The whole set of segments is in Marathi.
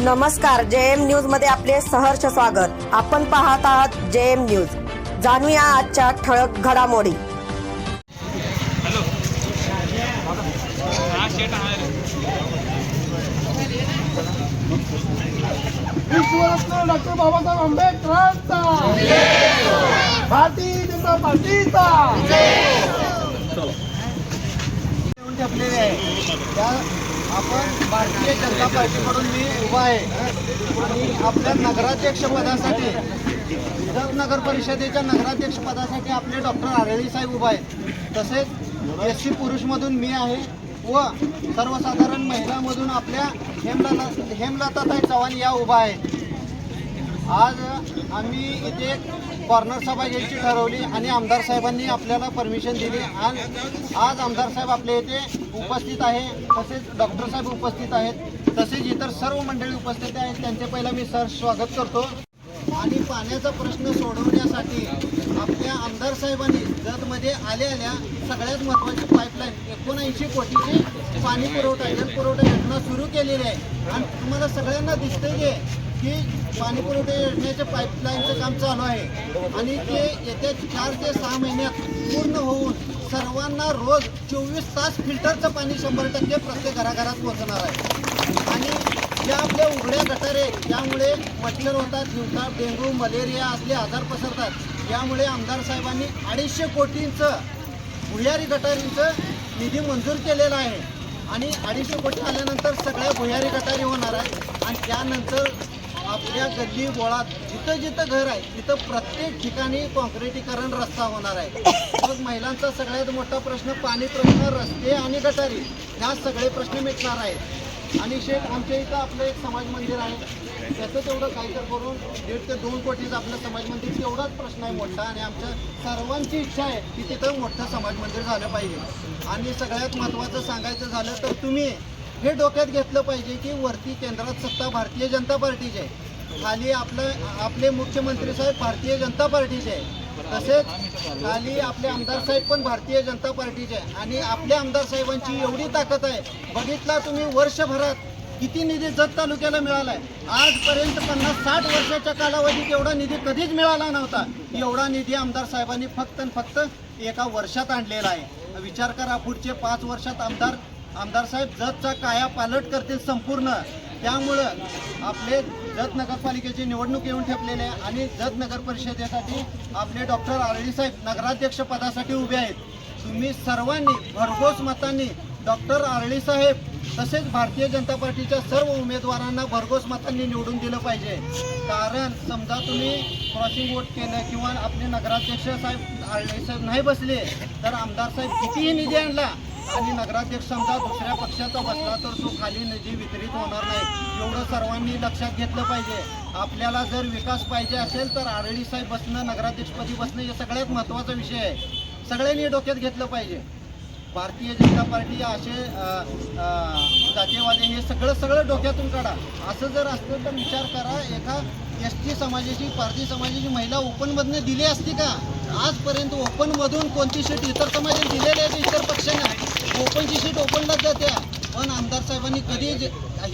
नमस्कार जे एम न्यूजमध्ये आपले सहर्ष स्वागत. आपण पाहत आहात जे एम न्यूज. जाणूया आजच्या ठळक घडामोडी. हा हा डॉक्टर बाबासाहेब आंबेडकरांचा. भारतीय जनता पार्टीचा. आहे त्या आपण भारतीय जनता पार्टीकडून मी उभा आहे आणि आपल्या नगराध्यक्ष पदासाठी जत नगर परिषदेच्या नगराध्यक्ष पदासाठी आपले डॉक्टर आरळी साहेब उभा आहेत. तसेच एस सी पुरुषमधून मी आहे व सर्वसाधारण महिलामधून आपल्या हेमलता हेमलताताई चव्हाण या उभा आहेत. आज आम्ही इथे कॉर्नर सभा घ्यायची ठरवली आणि आमदार साहेबांनी आपल्याला परमिशन दिली. आणि आज आमदार साहेब आपल्या इथे उपस्थित आहे तसेच डॉक्टर साहेब उपस्थित आहेत तसेच इतर सर्व मंडळी उपस्थित आहेत. त्यांचे पहिला मी सर स्वागत करतो. आणि पाण्याचा प्रश्न सोडवण्यासाठी आपल्या आमदार साहेबांनी जतमध्ये आल्या आल्या सगळ्यात महत्त्वाची पाईपलाईन एकोणऐंशी कोटीची पाणी पुरवठा जल पुरवठा केलेली आहे. आणि तुम्हाला सगळ्यांना दिसतंय जे की पाणी पुरवठा योजनेच्या पाईपलाईनचं काम चालू आहे. आणि ते येत्या चार ते सहा महिन्यात पूर्ण होऊन सर्वांना रोज चोवीस तास फिल्टरचं पाणी शंभर टक्के प्रत्येक घराघरात पोहोचणार आहे. आणि ज्या आपल्या उघड्या गटारे त्यामुळे मच्छर होतात दिवसा डेंग्यू मलेरिया असले आजार पसरतात. यामुळे आमदार साहेबांनी अडीचशे कोटींचं भुयारी गटारींचं निधी मंजूर केलेला आहे. आणि अडीचशे कोटी आल्यानंतर सगळ्या भुयारी गटारी होणार आहे आणि त्यानंतर आपल्या गल्ली बोळात जिथं जिथं घर आहे तिथं प्रत्येक ठिकाणी कॉन्क्रिटीकरण रस्ता होणार आहे. मग महिलांचा सगळ्यात मोठा प्रश्न पाणी प्रश्न रस्ते आणि गटारी ह्या सगळे प्रश्न मिटणार आहेत. आणि शेठ आमच्या इथं आपलं एक समाज मंदिर आहे. त्याचं तेवढं काही तर करून दीड ते दोन कोटीचं आपलं समाज मंदिर तेवढाच प्रश्न आहे मोठा. आणि आमच्या सर्वांची इच्छा आहे की तिथं मोठं समाज मंदिर झालं पाहिजे. आणि सगळ्यात महत्त्वाचं सांगायचं झालं तर तुम्ही हे डोक्यात घेतलं पाहिजे की वरती केंद्रात सत्ता भारतीय जनता पार्टीची आहे. खाली आपलं आपले मुख्यमंत्री साहेब भारतीय जनता पार्टीचे आहे. तसेच खाली आपले आमदार साहेब पण भारतीय जनता पार्टीचे. आहे आणि आपल्या आमदार साहेबांची एवढी ताकद आहे. बघितला तुम्ही वर्षभरात किती निधी जत तालुक्याला मिळाला आहे आजपर्यंत पन्नास साठ वर्षाच्या कालावधीत एवढा निधी कधीच मिळाला नव्हता. एवढा निधी आमदार साहेबांनी फक्त आणि फक्त एका वर्षात आणलेला आहे. विचार करा पुढचे पाच वर्षात आमदार आमदार साहेब जतचा काया पालट करतील संपूर्ण. त्यामुळं आपले जत नगरपालिकेची निवडणूक येऊन ठेपलेले आहे आणि जत नगर परिषदेसाठी आपले डॉक्टर आरळी साहेब नगराध्यक्ष पदासाठी उभे आहेत. तुम्ही सर्वांनी भरघोस मतांनी डॉक्टर आरळी साहेब तसेच भारतीय जनता पार्टीच्या सर्व उमेदवारांना भरघोस मतांनी निवडून दिलं पाहिजे. कारण समजा तुम्ही क्रॉसिंग वोट केलं किंवा आपले नगराध्यक्ष साहेब आरळी साहेब नाही बसले तर आमदार साहेब कितीही निधी आणला आणि नगराध्यक्ष समजा दुसऱ्या पक्षाचा बसला तर तो खाली निधी वितरित होणार नाही. एवढं सर्वांनी लक्षात घेतलं पाहिजे. आपल्याला जर विकास पाहिजे असेल तर आरडी साहेब बसणं नगराध्यक्षपदी बसणं हे सगळ्यात महत्त्वाचा विषय आहे. सगळ्यांनी डोक्यात घेतलं पाहिजे. भारतीय जनता पार्टी असे अ, जातीयवादी हे सगळं सगळं डोक्यातून काढा. असं जर असतं तर विचार करा एका एस टी समाजाची पारधी समाजाची महिला ओपनमधनं दिली असती का? आजपर्यंत ओपनमधून कोणती सीट इतर समाजाने दिलेली आहे इतर पक्षांनी? ओपनची सीट ओपनलाच जाते. पण आमदार साहेबांनी कधी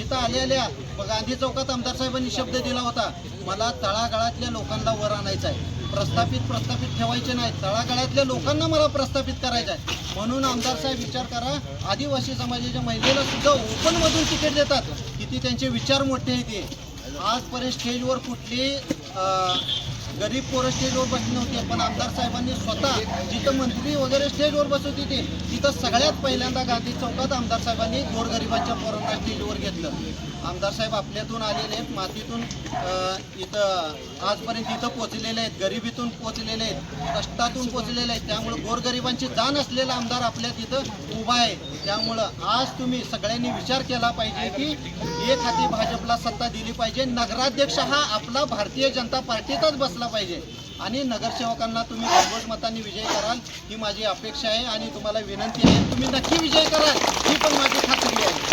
इथं आल्या आल्या गांधी चौकात आमदार साहेबांनी शब्द दिला होता मला तळागाळातल्या लोकांना वर आणायचं आहे. प्रस्थापित प्रस्थापित ठेवायचे नाही तळागाळातल्या लोकांना मला प्रस्थापित करायचं आहे. म्हणून आमदार साहेब विचार करा आदिवासी समाजाच्या महिलेला सुद्धा ओपनमधून तिकीट देतात. किती त्यांचे विचार मोठे आहेत ते. आजपर्यंत स्टेजवर कुठली गरीब पोरं स्टेजवर बसली नव्हती पण आमदार साहेबांनी स्वतः जिथं मंत्री वगैरे स्टेजवर बसत होते तिथं सगळ्यात पहिल्यांदा गांधी चौकात आमदार साहेबांनी गोरगरिबांच्या पोरांना स्टेजवर घेतलं. आमदार साहेब आपल्यातून आलेले आहेत मातीतून इथं आजपर्यंत इथं पोचलेले आहेत गरिबीतून पोचलेले आहेत कष्टातून पोचलेले आहेत त्यामुळं गोरगरिबांची जाण असलेला आमदार आपल्या तिथं उभा आहे. त्यामुळं आज तुम्ही सगळ्यांनी विचार केला पाहिजे की एक हाती भाजपला सत्ता दिली पाहिजे नगराध्यक्ष हा आपला भारतीय जनता पार्टीतच बसला पाहिजे. आणि नगरसेवकांना तुम्ही भरघोस मतांनी विजय कराल ही माझी अपेक्षा आहे आणि तुम्हाला विनंती आहे. तुम्ही नक्की विजय कराल ही पण माझी खात्री आहे